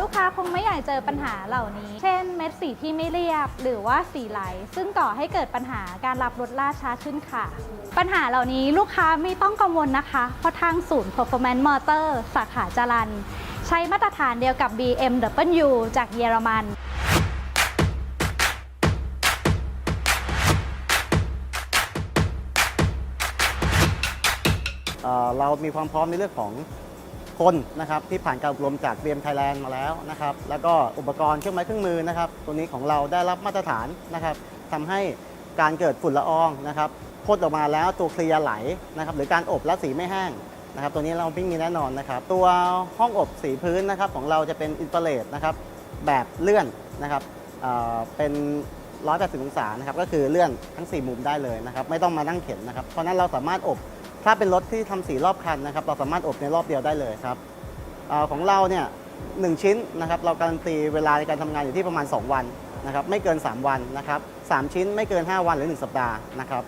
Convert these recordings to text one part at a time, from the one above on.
ลูกค้าคงไม่อยากเจอปัญหาเหล่านี้ เช่นเม็ดสีที่ไม่เรียบ หรือว่าสีไหล ซึ่งก่อให้เกิดปัญหาการรับรถล่าช้าขึ้นค่ะ ปัญหาเหล่านี้ลูกค้าไม่ต้องกังวลนะคะ เพราะทางศูนย์ Performance Motor สาขาจรัน ใช้มาตรฐานเดียวกับ BMW จากเยอรมันเรามีความพร้อมในเรื่องของ คนนะครับที่ผ่านการอบรมจาก BM Thailand มาแล้วนะครับแล้วก็อุปกรณ์เครื่องไม้เครื่องมือนะครับตัวนี้ของเราได้รับมาตรฐานนะครับทำให้การเกิดฝุ่นละอองนะครับพ่นออกมาแล้วตัวเคลียร์ไหลนะครับหรือการอบแล้วสีไม่แห้งนะครับตัวนี้เราไม่มีแน่นอนนะครับตัวห้องอบสีพื้นนะครับของเราจะเป็นอินฟราเรดนะครับแบบเลื่อนนะครับเอ่อเป็น180องศานะครับก็คือเลื่อนทั้ง 4 มุมได้เลยนะครับไม่ต้องมานั่งเข็นนะครับเพราะนั้นเราสามารถอบ ถ้าเป็นรถที่ทำสีรอบคันนะครับ เราสามารถอบในรอบเดียวได้เลยครับอของเราเนี่ยหนึ่งชิ้นนะครับ เราการันตีเวลาในการทำงานอยู่ที่ประมาณ 2 วันนะครับ ไม่เกิน 3 วันนะครับสามชิ้นไม่เกิน 5 วันหรือ 1 สัปดาห์นะครับ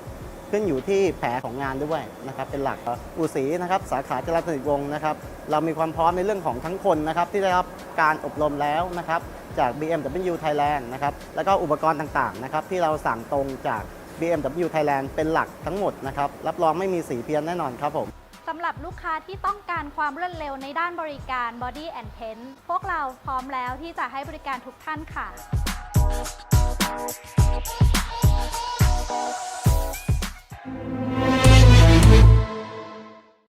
ขึ้นอยู่ที่แผลของงานด้วยนะครับ เป็นหลักอูสีนะครับ สาขาจรัญสนิทวงนะครับ เรามีความพร้อมในเรื่องของทั้งคนนะครับ ที่ได้รับการอบรมแล้วนะครับ จาก BMW Thailand นะครับ แล้วก็อุปกรณ์ต่างๆนะครับ ที่เราสั่งตรงจาก BMW Thailand เป็นหลักทั้งหมดนะครับ รับรองไม่มีสีเพี้ยนแน่นอนครับผมสำหรับลูกค้าที่ต้องการความรวดเร็วในด้านบริการ Body and Paint พวกเราพร้อมแล้วที่จะให้บริการทุกท่านค่ะ